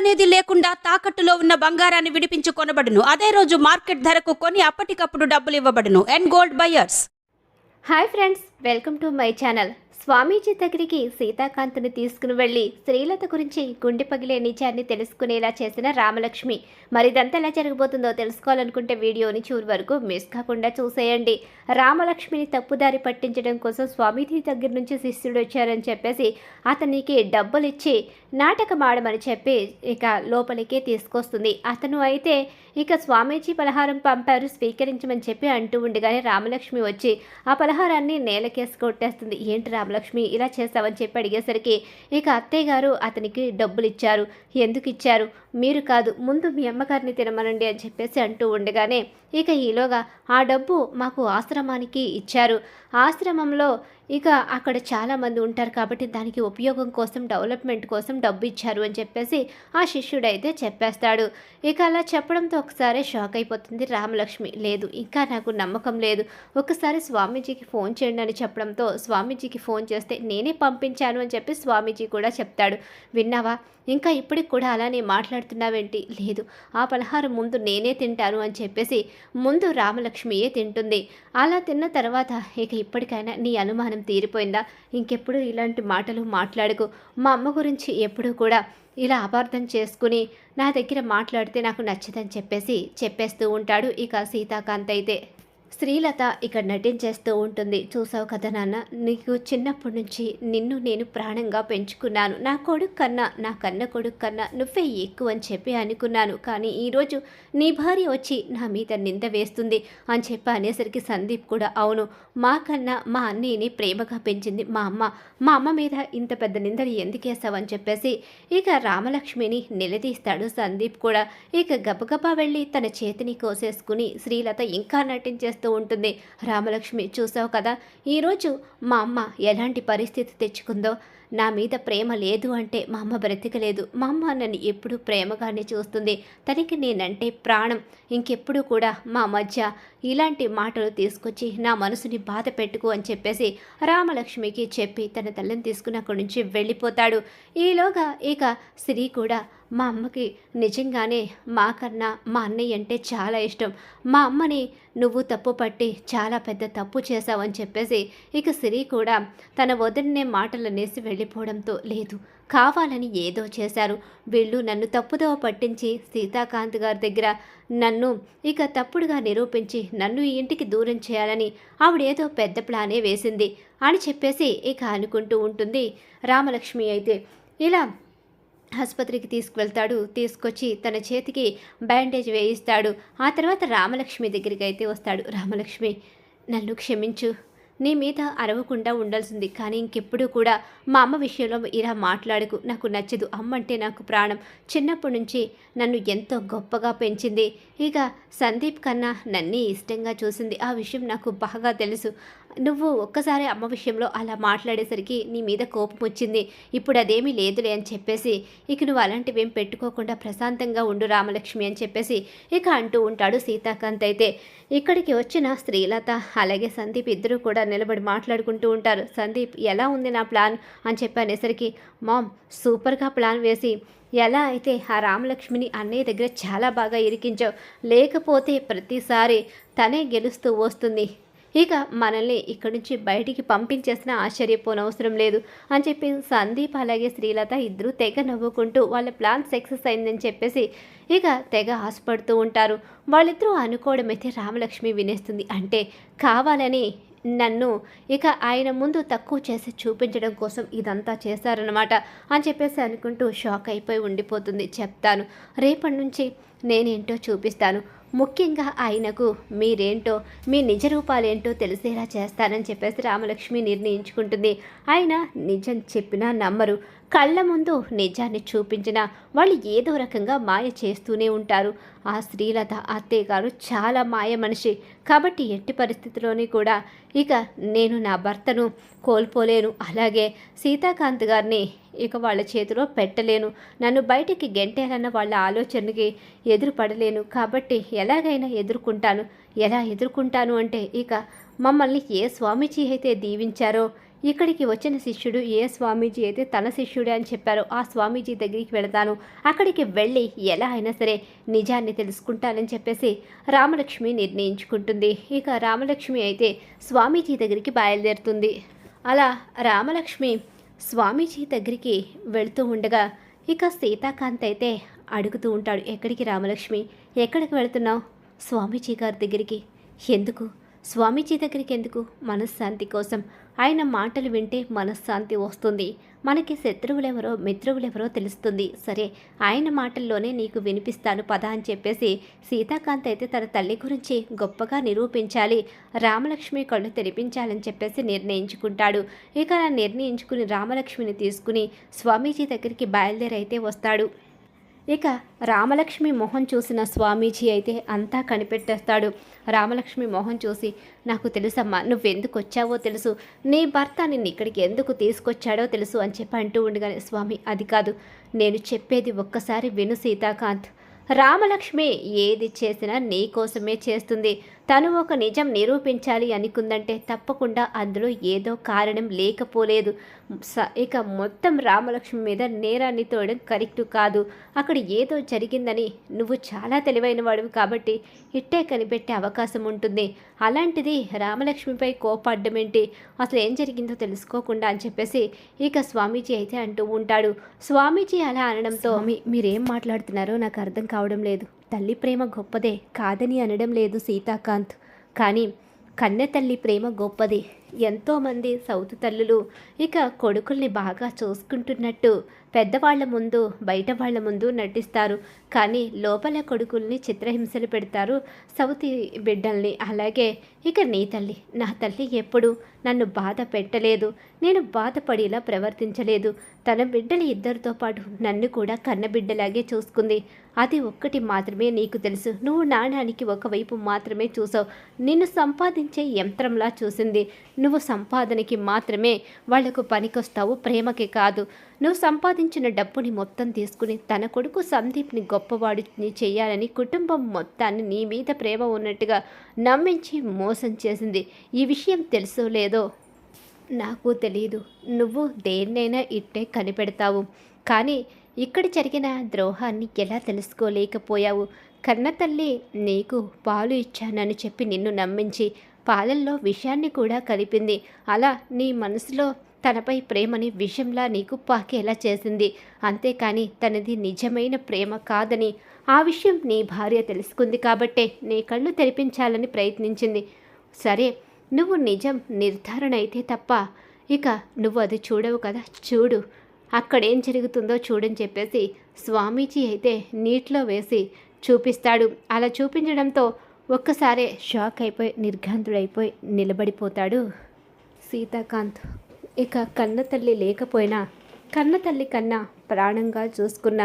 అనేది లేకుండా తాకట్టులో ఉన్న బంగారాన్ని విడిపించి కొనబడును. అదే రోజు మార్కెట్ ధరకు కొని అప్పటికప్పుడు డబ్బులు ఇవ్వబడును. And gold buyers hi friends welcome to my channel Swamiji దగ్గరికి సీతాకాంత్ని తీసుకుని వెళ్ళి శ్రీలత గురించి గుండె పగిలే నిజాన్ని తెలుసుకునేలా చేసిన రామలక్ష్మి. మరి ఇదంతా ఎలా జరగబోతుందో తెలుసుకోవాలనుకుంటే వీడియోని చూరు వరకు మిస్ కాకుండా చూసేయండి. రామలక్ష్మిని తప్పుదారి పట్టించడం కోసం స్వామీజీ దగ్గర నుంచి శిష్యుడు వచ్చారని చెప్పేసి అతనికి డబ్బులు ఇచ్చి నాటకం ఆడమని చెప్పి ఇక లోపలికి తీసుకొస్తుంది. అతను అయితే ఇక స్వామీజీ పలహారం పంపారు స్వీకరించమని చెప్పి అంటూ ఉండగానే రామలక్ష్మి వచ్చి ఆ పలహారాన్ని నేలకేసి కొట్టేస్తుంది. ఏంటి రామలక్ష్మి? ఇలా చేస్తావని చెప్పి అడిగేసరికి ఇక అత్తయ్య గారు అతనికి డబ్బులు ఇచ్చారు ఎందుకు ఇచ్చారు మీరు కాదు ముందు మీ అమ్మగారిని తినమనండి అని చెప్పేసి అంటూ ఉండగానే ఇక ఈలోగా ఆ డబ్బు మాకు ఆశ్రమానికి ఇచ్చారు. ఆశ్రమంలో ఇక అక్కడ చాలామంది ఉంటారు కాబట్టి దానికి ఉపయోగం కోసం డెవలప్మెంట్ కోసం డబ్బు ఇచ్చారు అని చెప్పేసి ఆ శిష్యుడైతే చెప్పేస్తాడు. ఇక అలా చెప్పడంతో ఒకసారి షాక్ అయిపోతుంది. రామలక్ష్మి లేదు ఇంకా నాకు నమ్మకం లేదు. ఒకసారి స్వామీజీకి ఫోన్ చేయండి అని చెప్పడంతో స్వామీజీకి ఫోన్ చేస్తే నేనే పంపించాను అని చెప్పి స్వామీజీ కూడా చెప్తాడు. విన్నావా? ఇంకా ఇప్పటికి కూడా అలానే మాట్లాడుతున్నావేంటి? లేదు. ఆ పలహారం ముందు నేనే తింటాను అని చెప్పేసి ముందు రామలక్ష్మియే తింటుంది. అలా తిన్న తర్వాత ఇక ఇప్పటికైనా నీ అనుమానం తీరిపోయిందా? ఇంకెప్పుడు ఇలాంటి మాటలు మాట్లాడుకు. మా అమ్మ గురించి ఎప్పుడూ కూడా ఇలా అపార్థం చేసుకుని నా దగ్గర మాట్లాడితే నాకు నచ్చదని చెప్పేసి చెప్పేస్తూ ఉంటాడు ఇక సీతాకాంత్ అయితే. శ్రీలత ఇక్కడ నటించేస్తూ ఉంటుంది. చూసావు కదా నాన్న నీకు చిన్నప్పటి నుంచి నిన్ను నేను ప్రాణంగా పెంచుకున్నాను. నా కొడుకు కన్నా నా కన్న కొడుకు కన్నా నువ్వే ఎక్కువ అని చెప్పి అనుకున్నాను. కానీ ఈరోజు నీ భార్య వచ్చి నా మీద నింద వేస్తుంది అని చెప్పి అనేసరికి సందీప్ కూడా అవును మా కన్నా మా అన్నయ్యని ప్రేమగా పెంచింది మా అమ్మ. మా అమ్మ మీద ఇంత పెద్ద నిందలు ఎందుకేసావని చెప్పేసి ఇక రామలక్ష్మిని నిలదీస్తాడు సందీప్ కూడా. ఇక గబగబా వెళ్ళి తన చేతిని కోసేసుకుని శ్రీలత ఇంకా చేస్తూ ఉంటుంది. రామలక్ష్మి చూసావు కదా ఈరోజు మా అమ్మ ఎలాంటి పరిస్థితి తెచ్చుకుందో? నా మీద ప్రేమ లేదు అంటే మా అమ్మ బ్రతికలేదు. మా అమ్మ నన్ను ఎప్పుడూ ప్రేమగానే చూస్తుంది. తనకి నేనంటే ప్రాణం. ఇంకెప్పుడు కూడా మా మధ్య ఇలాంటి మాటలు తీసుకొచ్చి నా మనసుని బాధ పెట్టుకు అని చెప్పేసి రామలక్ష్మికి చెప్పి తన తల్లిని తీసుకుని అక్కడి నుంచి వెళ్ళిపోతాడు. ఈలోగా ఇక శ్రీ కూడా మా అమ్మకి నిజంగానే మాకన్నా మా అన్నయ్య అంటే చాలా ఇష్టం. మా అమ్మని నువ్వు తప్పు పట్టి చాలా పెద్ద తప్పు చేశావని చెప్పేసి ఇక సిరి కూడా తన వదిలినే మాటలు అనేసి వెళ్ళిపోవడంతో లేదు. కావాలని ఏదో చేశారు. వీళ్ళు నన్ను తప్పుదోవ పట్టించి సీతాకాంత్ గారి దగ్గర నన్ను ఇక తప్పుడుగా నిరూపించి నన్ను ఈ ఇంటికి దూరం చేయాలని ఆవిడేదో పెద్ద ప్లానే వేసింది అని చెప్పేసి ఇక అనుకుంటూ ఉంటుంది రామలక్ష్మి అయితే. ఇలా ఆసుపత్రికి తీసుకువెళ్తాడు. తీసుకొచ్చి తన చేతికి బ్యాండేజ్ వేయిస్తాడు. ఆ తర్వాత రామలక్ష్మి దగ్గరికి అయితే వస్తాడు. రామలక్ష్మి నన్ను క్షమించు. నీ మీద అరవకుండా ఉండాల్సింది. కానీ ఇంకెప్పుడు కూడా మా అమ్మ విషయంలో ఇలా మాట్లాడకు. నాకు నచ్చదు. అమ్మ అంటే నాకు ప్రాణం. చిన్నప్పటి నుంచి నన్ను ఎంతో గొప్పగా పెంచింది. ఇక సందీప్ కన్నా నన్నే ఇష్టంగా చూసింది. ఆ విషయం నాకు బాగా తెలుసు. నువ్వు ఒక్కసారి అమ్మ విషయంలో అలా మాట్లాడేసరికి నీ మీద కోపం వచ్చింది. ఇప్పుడు అదేమీ లేదులే అని చెప్పేసి ఇక నువ్వు అలాంటివి ఏం పెట్టుకోకుండా ప్రశాంతంగా ఉండు రామలక్ష్మి అని చెప్పేసి ఇక అంటూ ఉంటాడు సీతాకాంత్ అయితే. ఇక్కడికి వచ్చిన శ్రీలత అలాగే సందీప్ ఇద్దరు కూడా నిలబడి మాట్లాడుకుంటూ ఉంటారు. సందీప్ ఎలా ఉంది నా ప్లాన్? అని చెప్పి అనేసరికి మామ్ సూపర్గా ప్లాన్ వేసి ఎలా అయితే ఆ రామలక్ష్మిని అన్నయ్య దగ్గర చాలా బాగా ఇరికించావు. లేకపోతే ప్రతిసారి తనే గెలుస్తూ వస్తుంది. ఇక మనల్ని ఇక్కడి నుంచి బయటికి పంపించేసిన ఆశ్చర్యపోనవసరం లేదు అని చెప్పి సందీప్ అలాగే శ్రీలత ఇద్దరు తెగ నవ్వుకుంటూ వాళ్ళ ప్లాన్ సక్సెస్ అయిందని చెప్పేసి ఇక తెగ ఆశపడుతూ ఉంటారు. వాళ్ళిద్దరూ అనుకోవడం అయితే రామలక్ష్మి వినేస్తుంది. అంటే కావాలని నన్ను ఇక ఆయన ముందు తక్కువ చేసి చూపించడం కోసం ఇదంతా చేశారనమాట అని చెప్పేసి అనుకుంటూ షాక్ అయిపోయి ఉండిపోతుంది. చెప్తాను. రేపటి నుంచి నేనేంటో చూపిస్తాను. ముఖ్యంగా ఆయనకు మీరేంటో మీ నిజ రూపాలేంటో తెలిసేలా చేస్తానని చెప్పేసి రామలక్ష్మి నిర్ణయించుకుంటుంది. ఆయన నిజం చెప్పినా నమ్మరు. కళ్ళ ముందు నిజాన్ని చూపించిన వాళ్ళు ఏదో రకంగా మాయ చేస్తూనే ఉంటారు. ఆ శ్రీలత అత్తయ్య గారు చాలా మాయ మనిషి. కాబట్టి ఎట్టి పరిస్థితిలోని కూడా ఇక నేను నా భర్తను కోల్పోలేను. అలాగే సీతాకాంత్ గారిని ఇక వాళ్ళ చేతిలో పెట్టలేను. నన్ను బయటికి గెంటేయాలన్న వాళ్ళ ఆలోచనకి ఎదురుపడలేను. కాబట్టి ఎలాగైనా ఎదుర్కొంటాను. ఎలా ఎదుర్కొంటాను అంటే ఇక మమ్మల్ని ఏ స్వామీజీ అయితే దీవించారో ఇక్కడికి వచ్చిన శిష్యుడు ఏ స్వామీజీ అయితే తన శిష్యుడే అని చెప్పారో ఆ స్వామీజీ దగ్గరికి వెళతాను. అక్కడికి వెళ్ళి ఎలా అయినా సరే నిజాన్ని తెలుసుకుంటానని చెప్పేసి రామలక్ష్మి నిర్ణయించుకుంటుంది. ఇక రామలక్ష్మి అయితే స్వామీజీ దగ్గరికి బయలుదేరుతుంది. అలా రామలక్ష్మి స్వామీజీ దగ్గరికి వెళుతూ ఉండగా ఇక సీతాకాంత్ అయితే అడుగుతూ ఉంటాడు ఎక్కడికి రామలక్ష్మి? ఎక్కడికి వెళ్తున్నావు? స్వామీజీ గారి దగ్గరికి. ఎందుకు? స్వామీజీ దగ్గరికి ఎందుకు మనశ్శాంతి కోసం. ఆయన మాటలు వింటే మనశ్శాంతి వస్తుంది. మనకి శత్రువులెవరో మిత్రువులెవరో తెలుస్తుంది. సరే ఆయన మాటల్లోనే నీకు వినిపిస్తాను పద అని చెప్పేసి సీతాకాంత్ అయితే తన తల్లి గురించి గొప్పగా నిరూపించాలి. రామలక్ష్మి కళ్ళు తెరిపించాలని చెప్పేసి నిర్ణయించుకుంటాడు. ఇక నిర్ణయించుకుని రామలక్ష్మిని తీసుకుని స్వామీజీ దగ్గరికి బయలుదేరైతే వస్తాడు. ఇక రామలక్ష్మి మొహం చూసిన స్వామీజీ అయితే అంతా కనిపెట్టేస్తాడు. రామలక్ష్మి మొహం చూసి నాకు తెలుసమ్మా నువ్వెందుకు వచ్చావో తెలుసు. నీ భర్త నిన్ను ఇక్కడికి ఎందుకు తీసుకొచ్చాడో తెలుసు అని చెప్పి అంటూ ఉండగానే స్వామి అది కాదు. నేను చెప్పేది ఒక్కసారి విను సీతాకాంత్. రామలక్ష్మి ఏది చేసినా నీ కోసమే చేస్తుంది. తను ఒక నిజం నిరూపించాలి అనుకుందంటే తప్పకుండా అందులో ఏదో కారణం లేకపోలేదు. స- ఇక మొత్తం రామలక్ష్మి మీద నేరాన్ని తోయడం కరెక్ట్ కాదు. అక్కడ ఏదో జరిగిందని నువ్వు చాలా తెలివైన వాడివి కాబట్టి ఇట్టే కనిపెట్టే అవకాశం ఉంటుంది. అలాంటిది రామలక్ష్మిపై కోపడ్డం ఏంటి? అసలు ఏం జరిగిందో తెలుసుకోకుండా అని చెప్పేసి ఇక స్వామీజీ అయితే అంటూ ఉంటాడు. స్వామీజీ అలా అనడంతో మీరేం మాట్లాడుతున్నారో నాకు అర్థం కావడం లేదు. తల్లి ప్రేమ గొప్పదే కాదని అనడం లేదు సీతాకాంత్. కానీ కన్నె తల్లి ప్రేమ గొప్పది. ఎంతోమంది సౌతు తల్లులు ఇక కొడుకుల్ని బాగా చూసుకుంటున్నట్టు పెద్దవాళ్ళ ముందు బయట వాళ్ళ ముందు నటిస్తారు. కానీ లోపల కొడుకుల్ని చిత్రహింసలు పెడతారు సౌతి బిడ్డల్ని. అలాగే ఇక నీ తల్లి. నా తల్లి ఎప్పుడు నన్ను బాధ పెట్టలేదు. నేను బాధపడేలా ప్రవర్తించలేదు. తన బిడ్డలు ఇద్దరితో పాటు నన్ను కూడా కన్నబిడ్డలాగే చూసుకుంది. అది ఒక్కటి మాత్రమే నీకు తెలుసు. నువ్వు నాణానికి ఒకవైపు మాత్రమే చూసావు. నిన్ను సంపాదించే యంత్రంలా చూసింది. నువ్వు సంపాదనకి మాత్రమే వాళ్ళకు పనికొస్తావు. ప్రేమకి కాదు. నువ్వు సంపాదించిన డబ్బుని మొత్తం తీసుకుని తన కొడుకు సందీప్ని గొప్పవాడిని చేయాలని కుటుంబం మొత్తాన్ని నీ మీద ప్రేమ ఉన్నట్టుగా నమ్మించి మోసం చేసింది. ఈ విషయం తెలుసో లేదో నాకు తెలియదు నువ్వు దేన్నైనా ఇట్టే కనిపెడతావు. కానీ ఇక్కడ జరిగిన ద్రోహాన్ని ఎలా తెలుసుకోలేకపోయావు? కన్నతల్లి నీకు పాలు ఇచ్చానని చెప్పి నిన్ను నమ్మించి పాలల్లో విషయాన్ని కూడా కలిపింది. అలా నీ మనసులో తనపై ప్రేమని విషంలా నీకు పాకేలా చేసింది. అంతేకాని తనది నిజమైన ప్రేమ కాదని ఆ విషయం నీ భార్య తెలుసుకుంది కాబట్టే నీ కళ్ళు తెరిపించాలని ప్రయత్నించింది. సరే నువ్వు నిజం నిర్ధారణ అయితే తప్ప ఇక నువ్వు అది చూడవు కదా? చూడు. అక్కడేం జరుగుతుందో చూడని చెప్పేసి స్వామీజీ అయితే నీటిలో వేసి చూపిస్తాడు. అలా చూపించడంతో ఒక్కసారే షాక్ అయిపోయి నిర్ఘాంతుడైపోయి నిలబడిపోతాడు సీతాకాంత్. ఇక కన్న తల్లి లేకపోయినా కన్న తల్లి కన్నా ప్రాణంగా చూసుకున్న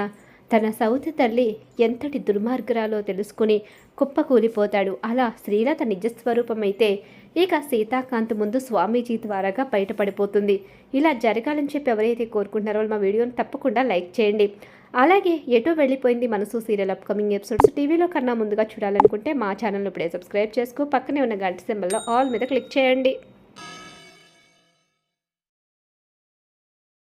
తన సౌతి తల్లి ఎంతటి దుర్మార్గురాలో తెలుసుకుని కుప్పకూలిపోతాడు. అలా శ్రీలత నిజస్వరూపమైతే ఇక సీతాకాంత్ ముందు స్వామీజీ ద్వారాగా బయటపడిపోతుంది. ఇలా జరగాలని చెప్పి ఎవరైతే కోరుకుంటున్నారో మా వీడియోని తప్పకుండా లైక్ చేయండి. అలాగే ఎటో వెళ్ళిపోయింది మనసు సీరియల్ అప్కమింగ్ ఎపిసోడ్స్ టీవీలో కన్నా ముందుగా చూడాలనుకుంటే మా ఛానల్ ఇప్పుడే సబ్స్క్రైబ్ చేసుకో పక్కనే ఉన్న గంట సింబల్లో ఆల్ మీద క్లిక్ చేయండి.